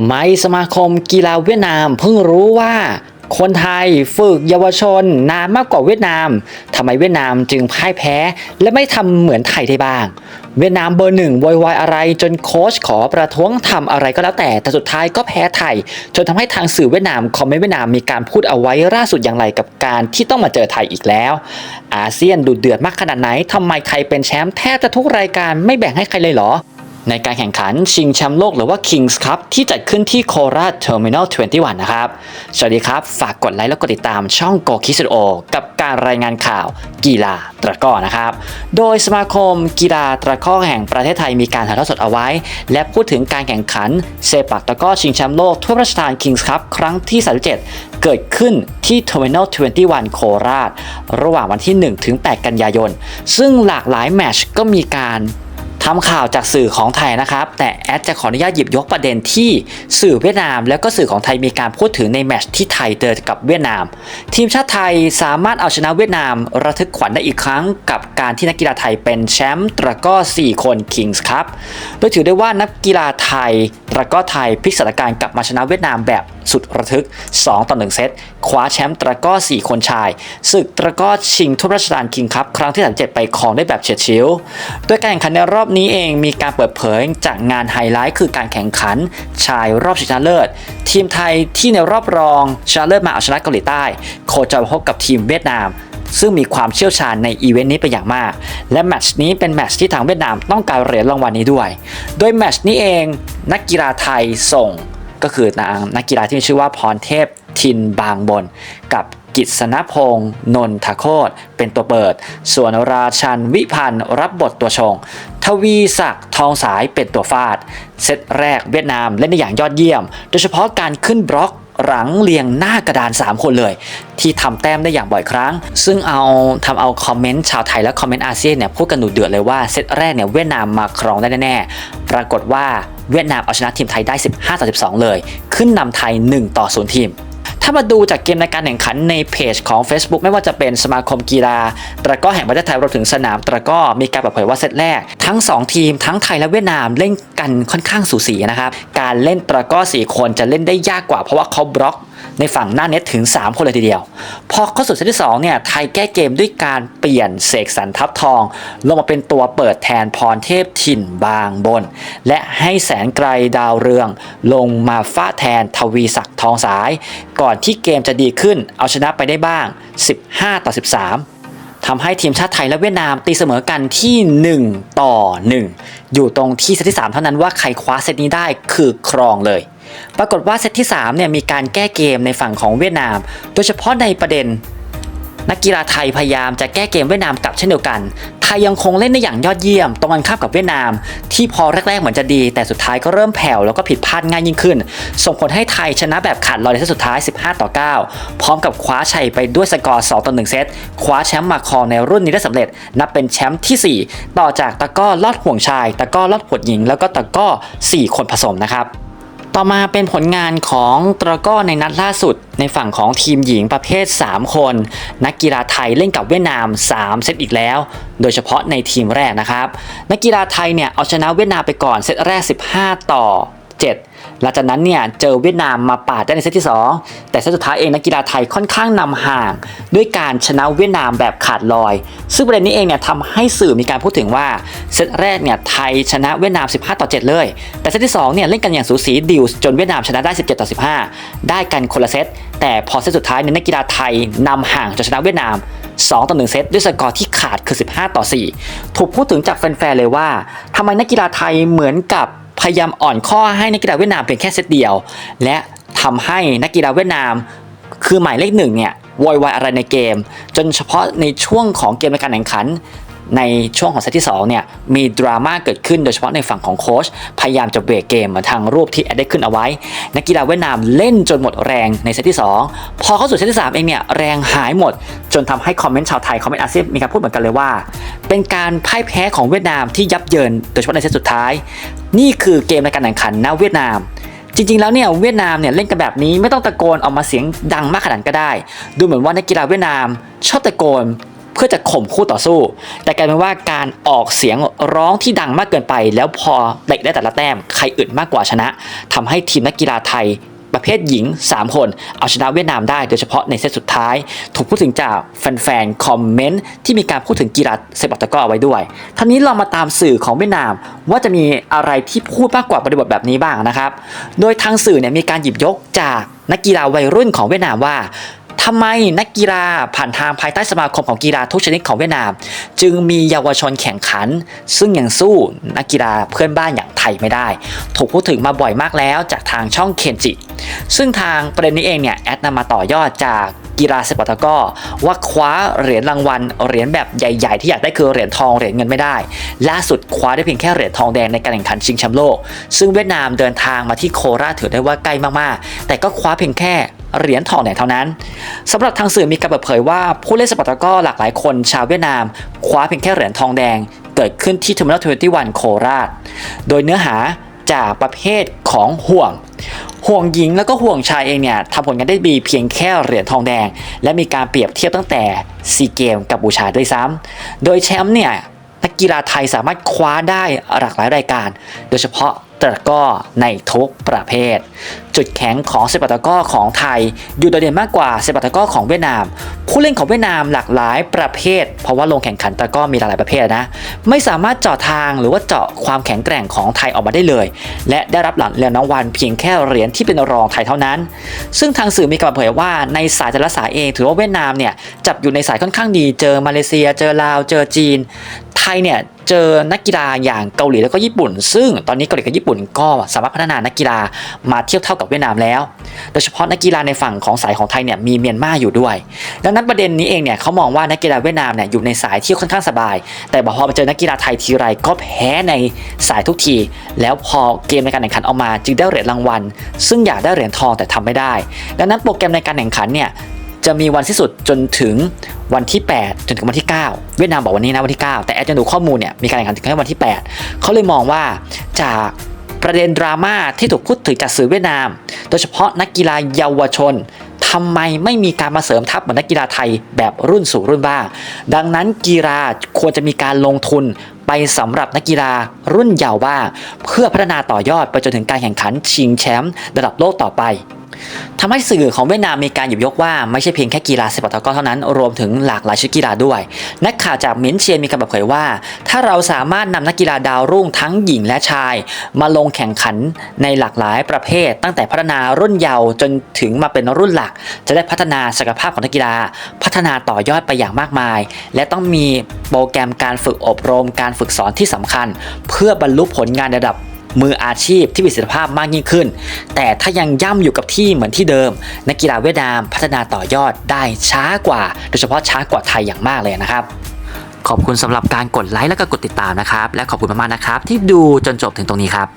ทำไมสมาคมกีฬาเวียดนามเพิ่งรู้ว่าคนไทยฝึกเยาวชนนานมากกว่าเวียดนาม ทำไมเวียดนามจึงพ่ายแพ้ และไม่ทำเหมือนไทยได้บ้าง เวียดนามเบอร์หนึ่งโวยวายอะไรจนโค้ชขอประท้วงทำอะไรก็แล้วแต่ แต่สุดท้ายก็แพ้ไทย จนทำให้ทางสื่อเวียดนามคอมเมนต์เวียดนามมีการพูดเอาไว้ล่าสุดอย่างไรกับการที่ต้องมาเจอไทยอีกแล้ว อาเซียนดุเดือดมากขนาดไหนทำไมไทยเป็นแชมป์แทบจะทุกรายการไม่แบ่งให้ใครเลยเหรอ ในการแข่งขันชิงแชมป์โลกหรือว่า Kings Cup ที่จัดขึ้นที่โคราช Terminal 21 นะครับ สวัสดีครับ ฝากกดไลค์และกดติดตามช่อง Go k i s o กับการรายงานข่าวกีฬาตะก้อนะครับ โดยสมาคมกีฬาตะก้อแห่งประเทศไทยมีการถ่ายทอดสดเอาไว้ และพูดถึงการแข่งขันเซปักตะก้อชิงแชมป์โลกทั่วพระราชทาน Kings Cup ครั้งที่ 37 เกิดขึ้นที่ Terminal 21 โคราช ระหว่างวันที่ 1 ถึง 8 กันยายน ซึ่งหลากหลายแมชก็มีการ ทำข่าวจากสื่อของไทยนะครับ แต่แอดจะขออนุญาตหยิบยกประเด็นที่สื่อเวียดนาม แล้วก็สื่อของไทยมีการพูดถึงในแมตช์ที่ไทยเจอกับเวียดนาม ทีมชาติไทยสามารถเอาชนะเวียดนามระทึกขวัญได้อีกครั้ง กับการที่นักกีฬาไทยเป็นแชมป์ตะก้อ 4 คน Kings ครับโดยถือได้ว่านักกีฬาไทยตะก้อไทยพลิกสถานการณ์กลับมาชนะเวียดนามแบบ สุดระทึก 2 ต่อ 1 เซตคว้าแชมป์ตะก้อ 4 คนชายศึกตะก้อชิงทั่วราชทานคิงครับครั้งที่ 37 ไปครองได้แบบเฉียดฉิวโดยการแข่งขันในรอบนี้เองมีการเปิดเผยจากงานไฮไลท์คือการแข่งขันชายรอบชิงชนะเลิศ ทีมไทยที่ในรอบรองชนะเลิศมาเอาชนะเกาหลีใต้ โคจรพบกับทีมเวียดนามซึ่งมีความเชี่ยวชาญในอีเวนต์นี้เป็นอย่างมาก และแมตช์นี้เป็นแมตช์ที่ทางเวียดนามต้องการเหรียญรางวัลนี้ด้วย โดยแมตช์นี้เอง นักกีฬาไทยส่ง ก็คือนางนักกีฬาที่มีชื่อว่าพรเทพทินบางบน กับกิษณพงศ์นนทโคตเป็นตัวเปิด ส่วนราชันวิพันธ์รับบทตัวชง ทวีศักดิ์ทองสายเป็นตัวฟาด เซตแรกเวียดนามเล่นได้อย่างยอดเยี่ยม โดยเฉพาะการขึ้นบล็อกหลังเรียงหน้ากระดาน 3 คนเลย ที่ทำแต้มได้อย่างบ่อยครั้ง ซึ่งเอาทำเอาคอมเมนต์ชาวไทยและคอมเมนต์อาเซียนเนี่ยพูดกันหนุดเดือดเลยว่าเซตแรกเนี่ยเวียดนามมาครองได้แน่ๆปรากฏว่า เวียดนามเอาชนะทีมไทยได้ 15ต่อ12 เลย ขึ้นนำไทย 1 ต่อ 0 ทีม ถ้ามาดูจากเกมในการแข่งขันในเพจของ Facebook ไม่ว่าจะเป็นสมาคมกีฬา ตะก้อแห่งประเทศไทยรวมถึงสนามตะก้อมีการเปิดเผยว่าเซตแรก ทั้ง 2 ทีมทั้งไทยและเวียดนามเล่นกันค่อนข้างสูสีนะครับการเล่นตะก้อ4คนจะเล่นได้ยากกว่าเพราะว่าเขาบล็อกในฝั่งหน้าเน็ตถึง 3 คนเลยทีเดียว พอเข้าสู่เซตที่ 2 เนี่ย ไทยแก้เกมด้วยการเปลี่ยนเสกสรรทับทอง ลงมาเป็นตัวเปิดแทนพรเทพถิ่นบางบน และให้แสนไกลดาวเรือง ลงมาฟาแทนทวีศักดิ์ทองสาย ก่อนที่เกมจะดีขึ้น เอาชนะไปได้บ้าง 15 ต่อ 13ทำให้ทีมชาติไทยและเวียดนามตีเสมอกันที่ 1 ต่อ 1 อยู่ตรงที่เซตที่ 3 เท่านั้นว่าใครคว้าเซตนี้ได้คือครองเลย ปรากฏว่าเซตที่3เนี่ยมีการแก้เกมในฝั่งของเวียดนาม โดยเฉพาะในประเด็น นักกีฬาไทยพยายามจะแก้เกมเวียดนามกลับเช่นเดียวกัน ไทยยังคงเล่นได้อย่างยอดเยี่ยม ตรงกันข้ามกับเวียดนาม ที่พอแรกๆเหมือนจะดี แต่สุดท้ายก็เริ่มแผ่วแล้วก็ผิดพลาดง่ายยิ่งขึ้น ส่งผลให้ไทยชนะแบบขาดลอยในเซตสุดท้าย 15 ต่อ 9 พร้อมกับคว้าชัยไปด้วยสกอร์ 2 ต่อ 1 เซต คว้าแชมป์มาครองในรุ่นนี้ได้สำเร็จ นับเป็นแชมป์ที่ 4 ต่อจากตะก้อลอดห่วงชาย ตะก้อลอดห่วงหญิง แล้วก็ตะก้อ 4 คนผสมนะครับ ต่อมาเป็นผลงานของตะกร้อในนัดล่าสุด ในฝั่งของทีมหญิงประเภท 3 คน นักกีฬาไทยเล่นกับเวียดนาม 3 เซตอีกแล้ว โดยเฉพาะในทีมแรกนะครับ นักกีฬาไทยเนี่ยเอาชนะเวียดนามไปก่อนเซตแรก 15 ต่อ 7 หลังจากนั้นเนี่ยเจอเวียดนามมาปาดได้ในเซตที่ 2 แต่เซตสุดท้ายเองนักกีฬาไทยค่อนข้างนำห่าง ด้วยการชนะเวียดนามแบบขาดลอย ซึ่งประเด็นนี้เองเนี่ยทำให้สื่อมีการพูดถึงว่าเซตแรกเนี่ยไทยชนะเวียดนาม 15 ต่อ 7 เลย แต่เซตที่2เนี่ยเล่นกันอย่างสูสีดิวจนเวียดนามชนะได้ 17 ต่อ 15 ได้กันคนละเซตแต่พอเซตสุดท้ายเนี่ยนักกีฬาไทยนำห่างจนชนะเวียดนาม2ต่อ1เซตด้วยสกอร์ที่ขาดคือ 15 ต่อ 4 ถูกพูดถึงจากแฟนๆเลยว่าทำไมนักกีฬาไทยเหมือนกับ พยายามอ่อนข้อให้นักกีฬาเวียดนามเพียงแค่เซตเดียว และทำให้นักกีฬาเวียดนาม คือหมายเลขหนึ่งเนี่ยวอยวายอะไรในเกม จนเฉพาะในช่วงของเกมในการแข่งขันในช่วงของเซตที่2เนี่ยมีดราม่าเกิดขึ้นโดยเฉพาะในฝั่งของโค้ชพยายามจะเบรกเกมมือนทางรูปที่แอดได้ขึ้นเอาไว้ นักกีฬาเวียดนามเล่นจนหมดแรงในเซตที่ 2 พอเข้าสู่เซตที่ 3 เองเนี่ยแรงหายหมด จนทำให้คอมเมนต์ชาวไทย คอมเมนต์อาเซียนมีการพูดเหมือนกันเลยว่า เป็นการพ่ายแพ้ของเวียดนามที่ยับเยินโดยเฉพาะในเซตสุดท้าย นี่คือเกมในการแข่งขันณเวียดนาม จริงๆ แล้วเนี่ยเวียดนามเนี่ยเล่นกันแบบนี้ไม่ต้องตะโกนออกมาเสียงดังมากขนาดก็ได้ ดูเหมือนว่านักกีฬาเวียดนาม ชอบตะโกนเพื่อจะข่มคู่ต่อสู้ แต่กลายเป็นว่าการออกเสียงร้องที่ดังมากเกินไป แล้วพอเตะได้แต่ละแต้มใครอึดมากกว่าชนะทำให้ทีมนักกีฬาไทย ประเภทหญิง 3 คน เอาชนะเวียดนามได้โดยเฉพาะในเซตสุดท้าย ถูกพูดถึงจากแฟนๆ คอมเมนต์ที่มีการพูดถึงกีฬาเซปัตตะก้อไว้ด้วยท่านี้เรามาตามสื่อของเวียดนาม ว่าจะมีอะไรที่พูดมากกว่าบริบทแบบนี้บ้างนะครับ โดยทางสื่อเนี่ยมีการหยิบยกจากนักกีฬาวัยรุ่นของเวียดนามว่า ทำไมนักกีฬาผ่านทางภายใต้สมาคมของกีฬาทุกชนิดของเวียดนาม จึงมีเยาวชนแข่งขัน ซึ่งยังสู้นักกีฬาเพื่อนบ้านอย่างไทยไม่ได้ ถูกพูดถึงมาบ่อยมากแล้วจากทางช่องเคนจิ ซึ่งทางประเด็นนี้เองเนี่ยแอดนำมาต่อยอดจากกีฬาเซปักตก้อว่าคว้าเหรียญรางวัลเหรียญแบบใหญ่ ๆ ที่อยากได้คือเหรียญทองเหรียญเงินไม่ได้ ล่าสุดคว้าได้เพียงแค่เหรียญทองแดงในการแข่งขันชิงแชมป์โลก ซึ่งเวียดนามเดินทางมาที่โคราชถือได้ว่าใกล้มากๆ แต่ก็คว้าเพียงแค่ เหรียญทองแดงเท่านั้นสำหรับทางสื่อมีการเปิดเผยว่าผู้เล่นสปักตกร้อหลากหลายคนชาวเวียดนาม คว้าเพียงแค่เหรียญทองแดง เกิดขึ้นที่ Terminal 21โคราช โดยเนื้อหาจากประเภทของห่วง ห่วงหญิงแล้วก็ห่วงชายเองเนี่ยทำผลงานได้ดีเพียงแค่เหรียญทองแดง และมีการเปรียบเทียบตั้งแต่ซีเกมกับบูชาด้วยซ้ำโดยแชมป์เนี่ย กีฬาไทยสามารถคว้าได้หลากหลายรายการ โดยเฉพาะตะก้อในทุกประเภท จุดแข็งของเซปัตะก้อของไทย อยู่โดดเด่นมากกว่าเซปัตะก้อของเวียดนาม ผู้เล่นของเวียดนามหลากหลายประเภท เพราะว่าลงแข่งขันตะก้อมีหลากหลายประเภทนะ ไม่สามารถเจาะทางหรือว่าเจาะความแข็งแกร่งของไทยออกมาได้เลย และได้รับหลังเรียญรางวัลเพียงแค่เหรียญที่เป็นรองไทยเท่านั้น ซึ่งทางสื่อมีการเผยว่าในสายแต่ละสายเองถือว่าเวียดนามเนี่ยจับอยู่ในสายค่อนข้างดี เจอมาเลเซีย เจอลาว เจอจีนไทยเนี่ยเจอนักกีฬาอย่างเกาหลีแล้วก็ญี่ปุ่น ซึ่งตอนนี้เกาหลีกับญี่ปุ่นก็สามารถพัฒนานักกีฬามาเทียบเท่ากับเวียดนามแล้ว โดยเฉพาะนักกีฬาในฝั่งของสายของไทยเนี่ยมีเมียนมาอยู่ด้วย ดังนั้นประเด็นนี้เองเนี่ยเขามองว่านักกีฬาเวียดนามเนี่ยอยู่ในสายที่ค่อนข้างสบาย แต่พอมาเจอนักกีฬาไทยทีไรก็แพ้ในสายทุกที แล้วพอเกมในการแข่งขันออกมาจึงได้เหรียญรางวัล ซึ่งอยากได้เหรียญทองแต่ทำไม่ได้ ดังนั้นโปรแกรมในการแข่งขันเนี่ย จะมีวันสิ้นสุดจนถึงวันที่ 8 จนถึงวันที่ 9 เวียดนามบอกวันนี้นะวันที่ 9 แต่แอดจะดูข้อมูลเนี่ยมีการแข่งขันถึงแค่วันที่ 8 เขาเลยมองว่าจากประเด็นดราม่าที่ถูกพูดถึงจากสื่อเวียดนาม โดยเฉพาะนักกีฬาเยาวชนทำไมไม่มีการมาเสริมทัพเหมือนนักกีฬาไทยแบบรุ่นสู่รุ่นบ้าง ดังนั้นกีฬาควรจะมีการลงทุนไปสำหรับนักกีฬารุ่นเยาว์บ้าง เพื่อพัฒนาต่อยอดไปจนถึงการแข่งขันชิงแชมป์ระดับโลกต่อไป ทำให้สื่อของเวียดนามมีการหยิบยกว่าไม่ใช่เพียงแค่กีฬาเซปัตะก้อเท่านั้น รวมถึงหลากหลายชนิดกีฬาด้วย นักข่าวจากมินเชียนมีการเปิดเผยว่า ถ้าเราสามารถนำนักกีฬาดาวรุ่งทั้งหญิงและชาย มาลงแข่งขันในหลากหลายประเภท ตั้งแต่พัฒนารุ่นเยาว์จนถึงมาเป็นรุ่นหลัก จะได้พัฒนาศักยภาพของนักกีฬา พัฒนาต่อยอดไปอย่างมากมาย และต้องมีโปรแกรมการฝึกอบรมการฝึกสอนที่สำคัญ เพื่อบรรลุผลงานระดับ มืออาชีพที่มีศักยภาพมากยิ่งขึ้น แต่ถ้ายังย่ำอยู่กับที่เหมือนที่เดิม นักกีฬาเวียดนามพัฒนาต่อยอดได้ช้ากว่า โดยเฉพาะช้ากว่าไทยอย่างมากเลยนะครับขอบคุณสำหรับการกดไลค์และก็กดติดตามนะครับ และขอบคุณมากๆนะครับ ที่ดูจนจบถึงตรงนี้ครับ